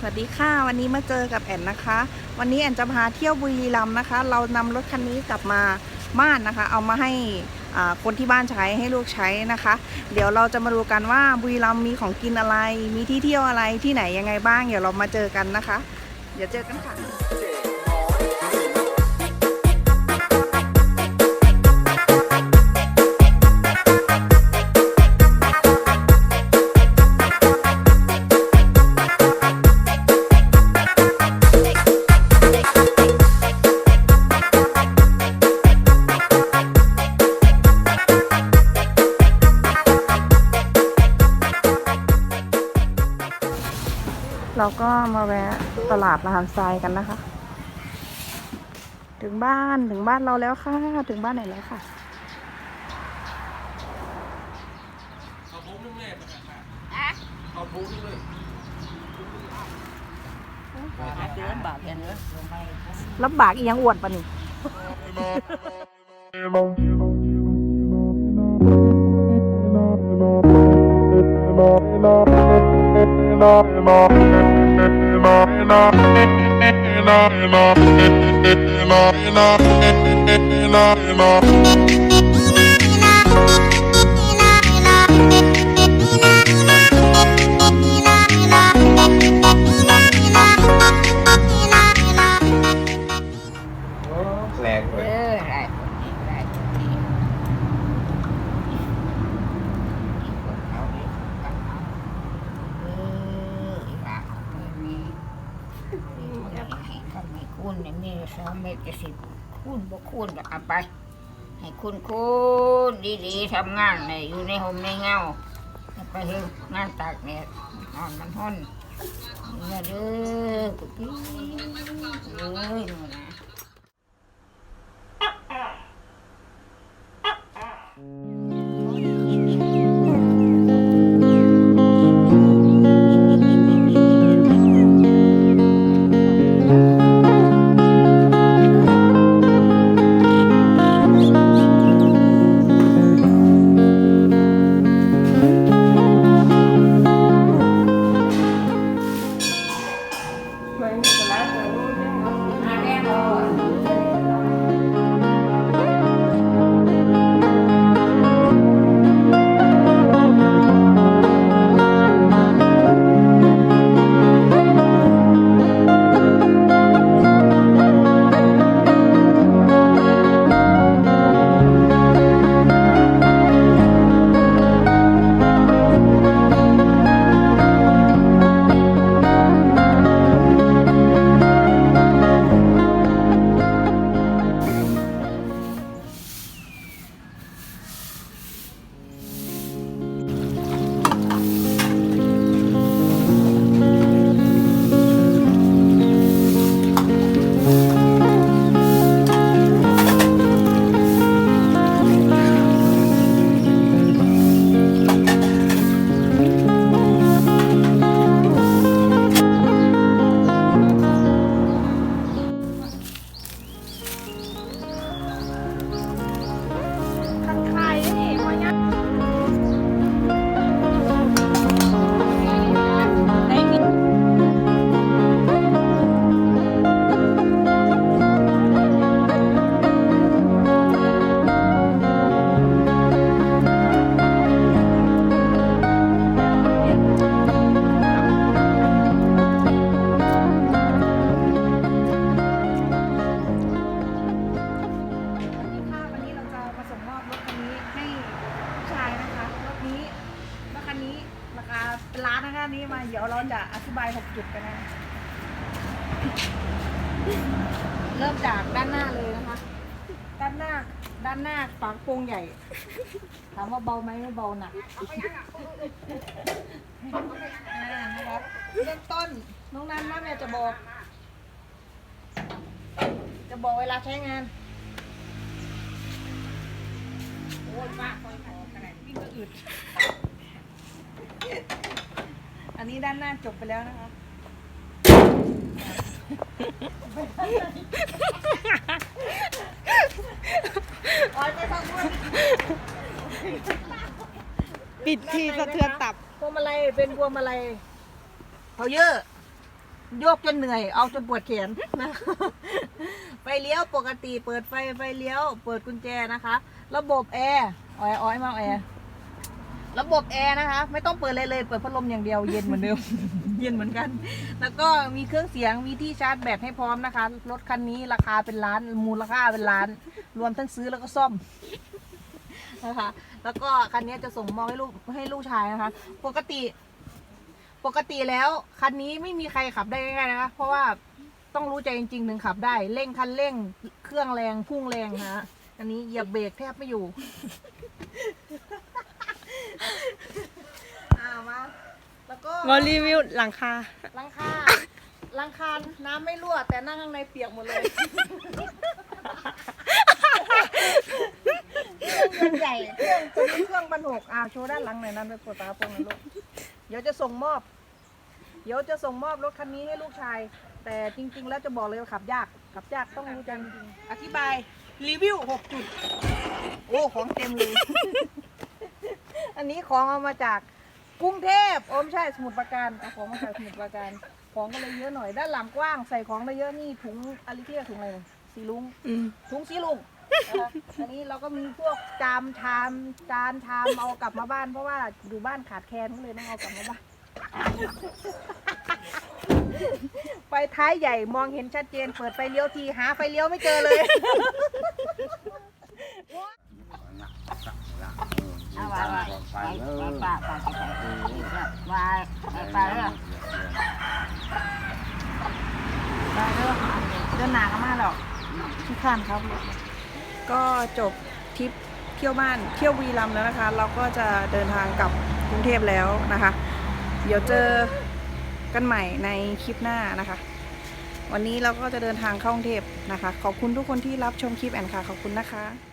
สวัสดีค่ะวันนี้มาเจอกับแอนนะคะ วันนี้แอนจะพาเที่ยวบุรีรัมย์นะคะ เรานำรถคันนี้กลับมาบ้านนะคะ เอามาให้คนที่บ้านใช้ให้ลูกใช้นะคะ เดี๋ยวเราจะมาดูกันว่าบุรีรัมย์มีของกินอะไร มีที่เที่ยวอะไรที่ไหนยังไงบ้าง เดี๋ยวเรามาเจอกันนะคะ เดี๋ยวเจอกันค่ะ เราก็มาแวะตลาดมหาทรายกันนะคะ ถึงบ้านถึงบ้านเราแล้วค่ะ ถึงบ้านไหนแล้วค่ะเอาพุงนึงเลยเอาพุงนึงเลยลำบากอีหยังอวดปะนี่ na na na na na na จะสิบคูณบ่คูณก็เอาไป ให้คุณคูณดีๆทำงานในอยู่ในห่มในเงาไปเฮงงานตากแดดนอนมันห้อนนี่เด้อกุ๊กกี้เลย 我来回顾电影喜 คาเป็นล้านนะคะอันนี้มาเดี๋ยวเราจะอธิบาย6จุดกันนะ เริ่มจากด้านหน้าเลยนะคะ ด้านหน้าด้านหน้าฝากระโปรงใหญ่ ถามว่าเบาไหมไม่เบาหนักอ่านะครับเริ่มต้นน้องนันแม่แม่จะบอก จะบอกเวลาใช้งานโอ้ยมากเลยขนาดวิ่งก็อึดอั นนี้ด้านหน้าจบไปแล้วนะคะ ออยไปทางนู้นปิดทีสะเทือนตับ พวงมาลัยเป็นพวงมาลัยเพาเยอร์โยกจนเหนื่อย เอาจนปวดแขนนะไฟเลี้ยวปกติเปิดไฟไฟเลี้ยว เปิดกุญแจนะคะ ระบบแอร์อ้อยอ้อยมาแอร์ ระบบแอร์นะคะ ไม่ต้องเปิดเลยเลย เปิดพัดลมอย่างเดียวเย็นเหมือนเดิม เย็นเหมือนกัน แล้วก็มีเครื่องเสียงมีที่ชาร์จแบตให้พร้อมนะคะ รถคันนี้ราคาเป็นล้านมูลค่าเป็นล้าน รวมทั้งซื้อแล้วก็ซ่อมนะคะ แล้วก็คันนี้จะส่งมอบให้ลูกให้ลูกชายนะคะ ปกติ ปกติแล้วคันนี้ไม่มีใครขับได้ง่ายๆนะคะ เพราะว่าต้องรู้ใจจริงๆถึงขับได้เร่งคันเร่ง เครื่องแรงพุ่งแรงนะฮะอันนี้เหยียบเบรกแทบไม่อยู่ อ่ามา แล้วก็มารีวิวหลังคา หลังคาหลังคาน้ำไม่รั่ว แต่นั่งข้างในเปียกหมดเลยเครื่องใหญ่เครื่องตัวนี้เครื่องบรรทุกอ่าโชว์ด้านหลังหน่อยนั่นเป็นโปรตาโปรงนะลูกเดี๋ยวจะส่งมอบ เดี๋ยวจะส่งมอบรถคันนี้ให้ลูกชาย แต่จริง ๆ แล้วจะบอกเลยว่าขับยากขับยากต้องรู้จักจริงๆอธิบายรีวิวหกจุด โอ้ ของเต็มเลย อันนี้ของเอามาจากกรุงเทพโอ้ไม่ใช่สมุทรปราการเอาของมาจากสมุทรปราการของก็เลยเยอะหน่อยด้านหลังกว้างใส่ของได้เยอะนี่ถุงอะไรที่เรียกถุงอะไรเนี่ยสีลุงอืมถุงสีลุงนะคะอันนี้เราก็มีพวกจามชามจานชามเอากลับมาบ้าน เพราะว่าอยู่บ้านขาดแคลนก็เลยต้องเอากลับมาบ้าน ไฟท้ายใหญ่มองเห็นชัดเจน เปิดไฟเลี้ยวทีหาไฟเลี้ยวไม่เจอเลยเอา ไว้ไว้ไปไปป้าป้าจะไปไว้ไปไปเรื่อได้เด้อเดินหนากันมากหรอกที่ข้านครับก็จบทริปเที่ยวบ้านเที่ยวบุรีรัมแล้วนะคะ เราก็จะเดินทางกลับกรุงเทพแล้วนะคะ เดี๋ยวเจอกันใหม่ในคลิปหน้านะคะ วันนี้เราก็จะเดินทางเข้ากรุงเทพนะคะ ขอบคุณทุกคนที่รับชมคลิปแอนค่ะ ขอบคุณนะคะ